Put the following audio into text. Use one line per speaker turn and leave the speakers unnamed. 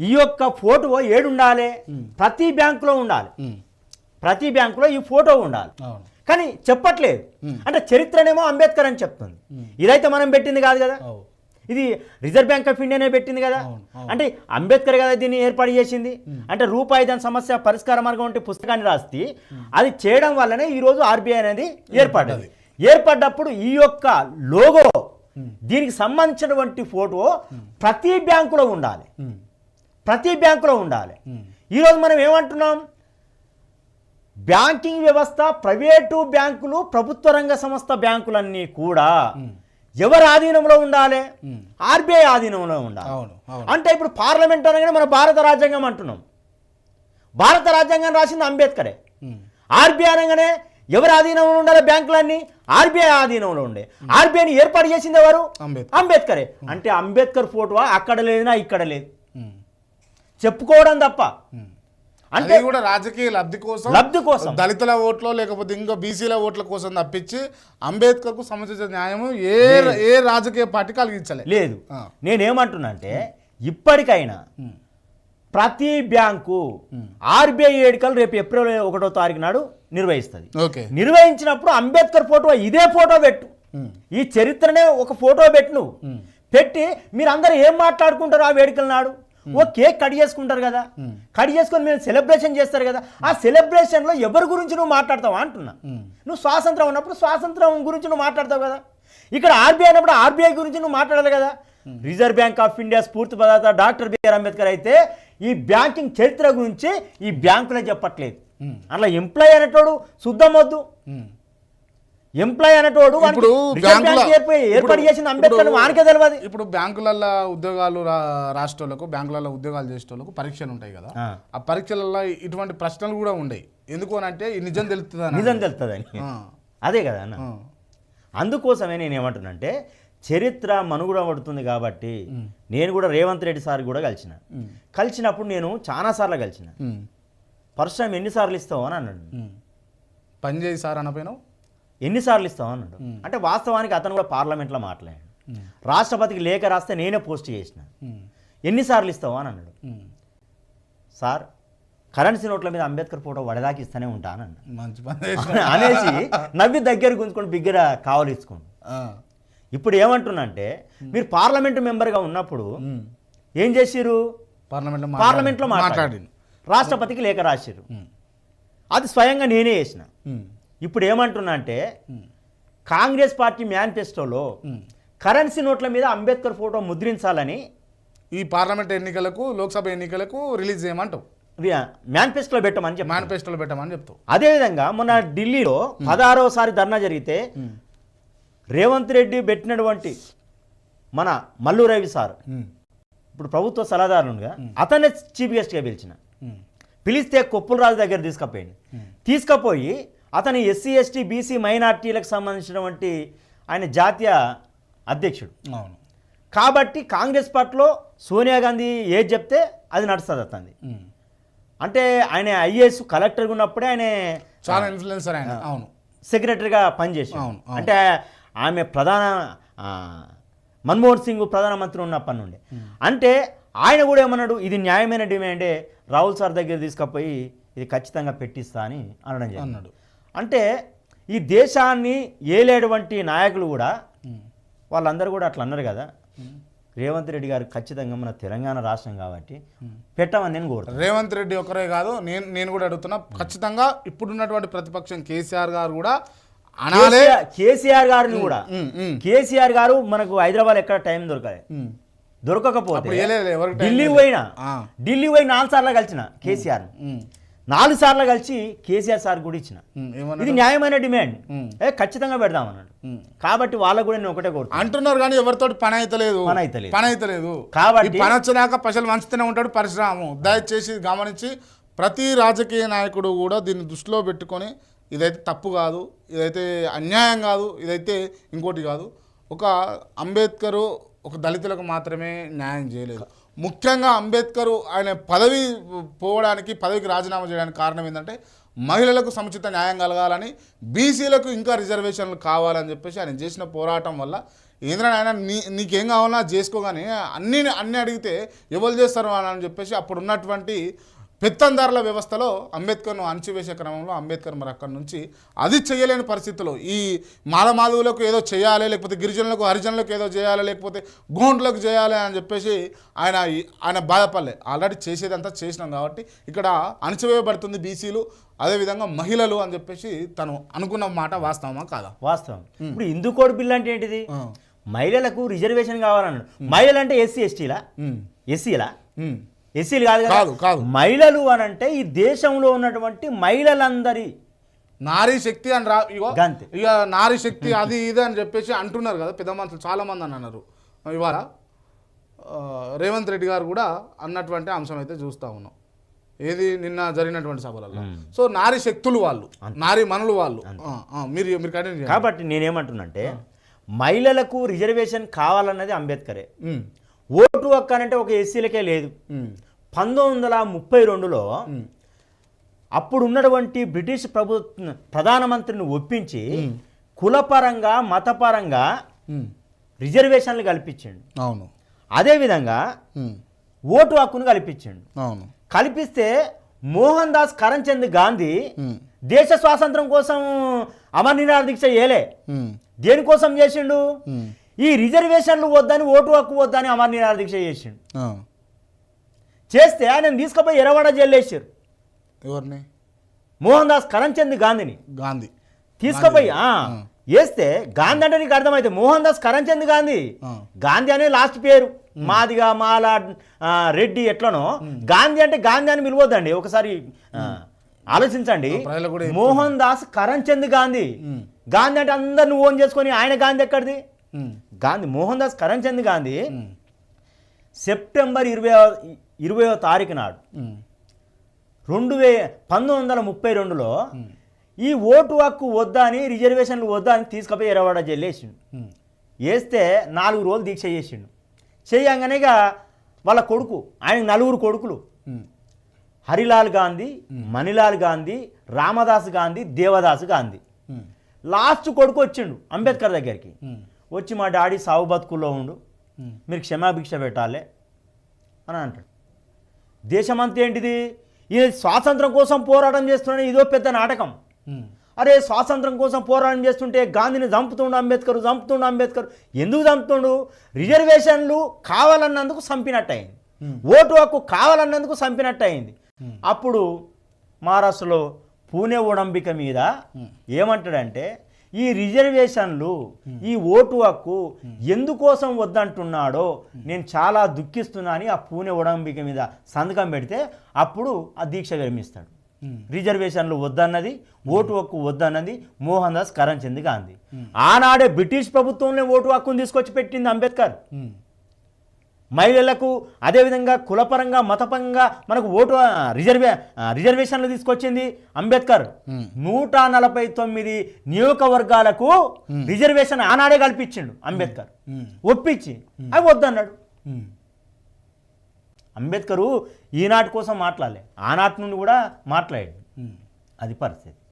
ఈ యొక్క ఫోటో ఏడుండాలి? ప్రతి బ్యాంకులో ఉండాలి. ప్రతి బ్యాంకులో ఈ ఫోటో ఉండాలి. కానీ చెప్పట్లేదు. అంటే చరిత్రనేమో అంబేద్కర్ అని చెప్తుంది. ఇదైతే మనం పెట్టింది కాదు కదా? ఇది రిజర్వ్ బ్యాంక్ ఆఫ్ ఇండియానే పెట్టింది కదా. అంటే అంబేద్కర్ కదా దీన్ని ఏర్పాటు చేసింది. అంటే రూపాయి దాని సమస్య పరిష్కార మార్గం వంటి పుస్తకాన్ని రాస్తే అది చేయడం వల్లనే ఈరోజు ఆర్బీఐ అనేది ఏర్పడ్డది. ఏర్పడ్డప్పుడు ఈ యొక్క లోగో దీనికి సంబంధించినటువంటి ఫోటో ప్రతి బ్యాంకులో ఉండాలి. ప్రతి బ్యాంకులో ఉండాలి. ఈరోజు మనం ఏమంటున్నాం? బ్యాంకింగ్ వ్యవస్థ ప్రైవేటు బ్యాంకులు ప్రభుత్వ రంగ సంస్థ బ్యాంకులన్నీ కూడా ఎవరి ఆధీనంలో ఉండాలి. ఆర్బీఐ ఆధీనంలో ఉండాలి. అంటే ఇప్పుడు పార్లమెంట్ అనగానే మన భారత రాజ్యాంగం అంటున్నాం. భారత రాజ్యాంగం రాసింది అంబేద్కరే. ఆర్బీఐ అనగానే ఎవరి ఆధీనంలో ఉండాలి బ్యాంకులన్నీ? ఆర్బీఐ ఆధీనంలో ఉండే. ఆర్బీఐని ఏర్పాటు చేసింది ఎవరు?
అంబేద్కర్.
అంటే అంబేద్కర్ ఫోటో అక్కడ లేదునా? ఇక్కడ లేదు. చెప్పుకోవడం తప్ప. అంటే
కూడా రాజకీయ లబ్ధి కోసం
లబ్ధి కోసం.
దళితుల ఓట్లో లేకపోతే ఇంకా బీసీల ఓట్ల కోసం తప్పించి అంబేద్కర్కు సముచిత న్యాయం ఏ ఏ రాజకీయ పార్టీ కలిగించలే.
లేదు. నేనేమంటున్నా అంటే ఇప్పటికైనా. ప్రతి బ్యాంకు ఆర్బీఐ వేడుకలు రేపు ఏప్రిల్ ఒకటో తారీఖు నాడు నిర్వహిస్తుంది.
ఓకే.
నిర్వహించినప్పుడు అంబేద్కర్ ఫోటో ఇదే ఫోటో పెట్టు. ఈ చరిత్రనే ఒక ఫోటో పెట్టు నువ్వు.
ఉమ్.
పెట్టి మీరందరూ ఏం మాట్లాడుకుంటారు ఆ వేడుకల నాడు? ఓ కేక్ కట్ చేసుకుంటారు కదా. కట్ చేసుకొని మీరు సెలబ్రేషన్ చేస్తారు కదా. ఆ సెలబ్రేషన్లో ఎవరి గురించి నువ్వు మాట్లాడతావా అంటున్నా.
ఉమ్.
నువ్వు స్వాతంత్రం ఉన్నప్పుడు స్వాతంత్రం గురించి నువ్వు మాట్లాడతావు కదా. ఇక్కడ ఆర్బీఐ అన్నప్పుడు ఆర్బీఐ గురించి నువ్వు మాట్లాడాలి కదా. రిజర్వ్ బ్యాంక్ ఆఫ్ ఇండియా స్ఫూర్తి పదార్థ డాక్టర్ బిఆర్ అంబేద్కర్ అయితే ఈ బ్యాంకింగ్ చరిత్ర గురించి ఈ బ్యాంకులే చెప్పట్లేదు. అట్లా ఎంప్లాయ్ అనేటోడు శుద్ధం వద్దు
ఉమ్.
ఎంప్లాయ్ అనేటోడు
ఇప్పుడు
ఏర్పాటు చేసిన అంబేద్కర్ వానికే తెలియదు
ఇప్పుడు బ్యాంకులలో ఉద్యోగాలు రాష్ట్రాలకు బ్యాంకులలో ఉద్యోగాలు చేసేటోళ్ళకు పరీక్షలు ఉంటాయి కదా.
ఆ.
పరీక్షలలో ఇటువంటి ప్రశ్నలు కూడా ఉండయి. ఎందుకు అని అంటే నిజం తెలుస్తుంది
నిజం తెలుస్తుందని అదే కదా అన్న. అందుకోసమే నేను ఏమంటున్నానంటే చరిత్ర మనుగుడ పడుతుంది కాబట్టి నేను కూడా రేవంత్ రెడ్డి సార్ కూడా కలిసిన. కలిసినప్పుడు నేను చాలా సార్లు కలిసిన. ఫస్ట్ టైం ఎన్నిసార్లు ఇస్తావు అని అన్నాడు.
పని చేయి సార్ అనపోయినావు?
ఎన్నిసార్లు ఇస్తావు అన్నాడు అంటే వాస్తవానికి అతను కూడా పార్లమెంట్లో మాట్లాడాడు. రాష్ట్రపతికి లేఖ రాస్తే నేనే పోస్ట్ చేసిన. ఎన్నిసార్లు ఇస్తావు అని అన్నాడు. సార్ కరెన్సీ నోట్ల మీద అంబేద్కర్ ఫోటో వడదాకి ఇస్తూనే ఉంటా అని అన్నాడు.
మంచి పని చేసినావు.
అనేసి నవ్వి దగ్గర గుంజుకొని బిగ్గర కావాలి ఇచ్చుకోండి. ఇప్పుడు ఏమంటున్నా అంటే మీరు పార్లమెంటు మెంబర్గా ఉన్నప్పుడు. ఏం చేసిరు
పార్లమెంట్లో
పార్లమెంట్లో
మాట్లాడి
రాష్ట్రపతికి లేఖ రాసిరు అది స్వయంగా నేనే చేసిన. ఇప్పుడు ఏమంటున్నా అంటే కాంగ్రెస్ పార్టీ మేనిఫెస్టోలో కరెన్సీ నోట్ల మీద అంబేద్కర్ ఫోటో ముద్రించాలని
ఈ పార్లమెంట్ ఎన్నికలకు లోక్సభ ఎన్నికలకు రిలీజ్ చేయమంటావు.
మేనిఫెస్టోలో పెట్టమని చెప్పాను
మేనిఫెస్టోలో పెట్టమని చెప్తావు.
అదేవిధంగా మొన్న ఢిల్లీలో పదహారవసారి ధర్నా జరిగితే రేవంత్ రెడ్డి పెట్టినటువంటి మన మల్లు రవి సార్ ఇప్పుడు ప్రభుత్వ సలహాదారులుగా అతనే చీఫ్ గెస్ట్గా పిలిచిన. పిలిస్తే కొప్పుల రాజు దగ్గర తీసుకుపోయింది. తీసుకుపోయి అతని ఎస్సీ ఎస్టీ బీసీ మైనార్టీలకు సంబంధించినటువంటి ఆయన జాతీయ అధ్యక్షుడు.
అవును.
కాబట్టి కాంగ్రెస్ పార్టీలో సోనియా గాంధీ ఏది చెప్తే అది నడుస్తుంది అతనిది
ఉమ్.
అంటే ఆయన ఐఏఎస్ కలెక్టర్గా ఉన్నప్పుడే ఆయన
చాలా ఇన్ఫ్లుయెన్సర్ ఆయన. అవును.
సెక్రటరీగా పనిచేసాడు
అవును.
అంటే ఆమె ప్రధాన మన్మోహన్ సింగ్ ప్రధానమంత్రి ఉన్నప్పటి నుండి. అంటే ఆయన కూడా ఏమన్నాడు ఇది న్యాయమైన డిమాండే రాహుల్ సార్ దగ్గర తీసుకుపోయి ఇది ఖచ్చితంగా పెట్టిస్తా అని అనడం
అన్నాడు.
అంటే ఈ దేశాన్ని ఏలేటువంటి నాయకులు కూడా. వాళ్ళందరూ కూడా అట్లా అన్నారు కదా. రేవంత్ రెడ్డి గారు ఖచ్చితంగా మన తెలంగాణ రాష్ట్రం కాబట్టి పెట్టమని నేను కోరుతాను
రేవంత్ రెడ్డి ఒకరే కాదు నేను నేను కూడా అడుగుతున్నా ఖచ్చితంగా ఇప్పుడున్నటువంటి ప్రతిపక్షం కేసీఆర్ గారు కూడా అనాలే.
కేసీఆర్- గారిని కూడా. కేసీఆర్ గారు మనకు హైదరాబాద్ ఎక్కడ టైం దొరకలేదు
ఉమ్.
దొరకకపోతే
అప్పుడు ఏలేదు, ఎవరికి టైం
ఢిల్లీ. పోయినా. ఢిల్లీ పోయి నాలుగు సార్లు కలిసిన కేసీఆర్ నాలుగు సార్లు కలిసి కేసీఆర్ సార్ కూడా ఇచ్చిన? ఇది న్యాయమైన డిమాండ్. ఏ ఖచ్చితంగా పెడదామన్నాడు. కాబట్టి వాళ్ళకు కూడా నేను ఒకటే కోరుతాను
అంటున్నారు కానీ ఎవరితోటి పని అయితలేదు
పని అయితలేదు.
పని అయితలేదు
కాబట్టి-
పని వచ్చేదాకా పైసలు వంచుతూనే ఉంటాడు పరిశ్రమ దయచేసి గమనించి ప్రతి రాజకీయ నాయకుడు కూడా దీన్ని దృష్టిలో పెట్టుకొని ఇదైతే తప్పు కాదు ఇదైతే అన్యాయం కాదు ఇదైతే ఇంకోటి కాదు ఒక అంబేద్కరు ఒక దళితులకు మాత్రమే న్యాయం చేయలేదు ముఖ్యంగా అంబేద్కర్ ఆయన పదవి పోవడానికి పదవికి రాజీనామా చేయడానికి కారణం ఏంటంటే మహిళలకు సముచిత న్యాయం కలగాలని బీసీలకు ఇంకా రిజర్వేషన్లు కావాలని చెప్పేసి ఆయన చేసిన పోరాటం వల్ల ఏంద్రా ఆయన నీ నీకేం కావాలన్నా చేసుకోగానే అన్నీ అన్నీ అన్ని అన్ని అడిగితే ఎవరు చేస్తారు అని చెప్పేసి అప్పుడు ఉన్నటువంటి పెత్తందారుల వ్యవస్థలో అంబేద్కర్ను అణచివేసే క్రమంలో అంబేద్కర్ మరి అక్కడి నుంచి అది చేయలేని పరిస్థితిలో. ఈ మాలమాధవులకు ఏదో చేయాలి లేకపోతే గిరిజనులకు హరిజనులకు ఏదో చేయాలి లేకపోతే గోండ్లకు చేయాలి అని చెప్పేసి ఆయన ఆయన బాధపడలే. ఆల్రెడీ చేసేదంతా చేసినాం కాబట్టి ఇక్కడ అణచివేయబడుతుంది బీసీలు అదేవిధంగా మహిళలు అని చెప్పేసి తను అనుకున్న మాట వాస్తవమా కాదా?
వాస్తవం. ఇప్పుడు హిందూ కోడ్ బిల్ అంటే ఏంటిది. మహిళలకు రిజర్వేషన్ కావాలన్నాడు. మహిళలు అంటే ఎస్సీ ఎస్టీలా. ఎస్సీలా. ఎస్సీలు కాదు కదా?
కాదు.
మహిళలు అని అంటే ఈ దేశంలో ఉన్నటువంటి మహిళలందరి
నారీ శక్తి అని రా ఇగో
గంతే.
ఇక నారీ శక్తి అది ఇది అని చెప్పేసి అంటున్నారు కదా పెద్ద మనుషులు చాలా మంది అని అన్నారు. ఇవాళ రేవంత్ రెడ్డి గారు కూడా అన్నటువంటి అంశం అయితే చూస్తా ఉన్నాం. ఏది నిన్న జరిగినటువంటి సభలలో. సో నారీ శక్తులు వాళ్ళు నారీ మనులు వాళ్ళు. మీరు మీరు.
కాబట్టి నేనేమంటున్నంటే మహిళలకు రిజర్వేషన్ కావాలన్నది అంబేద్కరే. ఓటు హక్కు అనంటే ఒక ఎస్సీలకే లేదు. పంతొమ్మిది వందల ముప్పై రెండులో అప్పుడు ఉన్నటువంటి బ్రిటిష్ ప్రభు ప్రధానమంత్రిని ఒప్పించి కులపరంగా మతపరంగా రిజర్వేషన్లు కల్పించండు.
అవును.
అదేవిధంగా ఓటు హక్కును కల్పించండు.
అవును.
కల్పిస్తే మోహన్ దాస్ కరంచంద్ గాంధీ దేశ స్వాతంత్రం కోసం అమర్ నిరాహార దీక్ష చేయలే.
ఉమ్,
దేనికోసం చేసిండు? ఈ రిజర్వేషన్లు వద్దని ఓటు హక్కు వద్దని అమర్ నిరాహార దీక్ష చేసిండు. చేస్తే ఆయన తీసుకుపోయి ఎరవాడ జైలు వేసారు
ఎవరిని?
మోహన్ దాస్ కరంచంద్ గాంధీని.
గాంధీ.
తీసుకుపోయి వేస్తే గాంధీ అంటే నీకు అర్థమైతే మోహన్ దాస్ కరంచంద్ గాంధీ. గాంధీ అనే లాస్ట్ పేరు. మాదిగా మాల రెడ్డి ఎట్లనో గాంధీ అంటే గాంధీ అని పిలవద్దండి. ఒకసారి ఆలోచించండి. మోహన్ దాస్ కరంచంద్ గాంధీ. గాంధీ అంటే అందరిని ఓన్ చేసుకొని ఆయన గాంధీ ఎక్కడిది? గాంధీ మోహన్ దాస్ కరంచంద్ గాంధీ సెప్టెంబర్ ఇరవై ఇరవయో తారీఖు నాడు. రెండు వే పంతొమ్మిది వందల ముప్పై రెండులో ఈ ఓటు హక్కు వద్దా అని రిజర్వేషన్లు వద్దా అని తీసుకుపోయి ఎరవాడ జైలు వేసిండు.
ఉమ్,
వేస్తే నాలుగు రోజులు దీక్ష చేసిండు. చేయంగానే ఇక వాళ్ళ కొడుకు ఆయన నలుగురు కొడుకులు. హరిలాల్ గాంధీ మణిలాల్ గాంధీ రామదాస్ గాంధీ దేవదాస్ గాంధీ. లాస్ట్ కొడుకు వచ్చిండు అంబేద్కర్ దగ్గరికి. వచ్చి మా డాడీ సాగు బతుకుల్లో ఉండు. మీరు క్షమాభిక్ష పెట్టాలి అని అంటాడు. దేశమంతా ఏంటిది? ఈ స్వాతంత్రం కోసం పోరాటం చేస్తున్న ఇదో పెద్ద నాటకం. అరే స్వాతంత్రం కోసం పోరాటం చేస్తుంటే గాంధీని చంపుతుండు అంబేద్కర్ చంపుతుండు అంబేద్కర్. ఎందుకు చంపుతుండు? రిజర్వేషన్లు కావాలన్నందుకు చంపినట్టు అయింది ఓటు హక్కు కావాలన్నందుకు చంపినట్టు అయింది అప్పుడు మహారాష్ట్రలో పూణే ఒడంబిక మీద ఏమంటాడంటే ఈ రిజర్వేషన్లు ఈ ఓటు హక్కు ఎందుకోసం వద్దంటున్నాడో నేను చాలా దుఃఖిస్తున్నా అని ఆ పూణె ఒడంబిక మీద సంతకం పెడితే అప్పుడు ఆ దీక్ష విరమిస్తాడు. రిజర్వేషన్లు వద్దన్నది ఓటు హక్కు వద్దన్నది మోహన్ దాస్ కరంచంద్ గాంధీ. ఆనాడే బ్రిటిష్ ప్రభుత్వంలో ఓటు హక్కును తీసుకొచ్చి పెట్టింది అంబేద్కర్. మహిళలకు అదేవిధంగా కులపరంగా మతపరంగా మనకు ఓటు రిజర్వే రిజర్వేషన్లు తీసుకొచ్చింది అంబేద్కర్. నూట నలభై తొమ్మిది నియోజకవర్గాలకు రిజర్వేషన్ ఆనాడే కల్పించిండు అంబేద్కర్. ఒప్పించి. అవి వద్దన్నాడు. అంబేద్కరు ఈనాటి కోసం మాట్లాడలే. ఆనాటి నుండి కూడా మాట్లాడాడు. అది పరిస్థితి.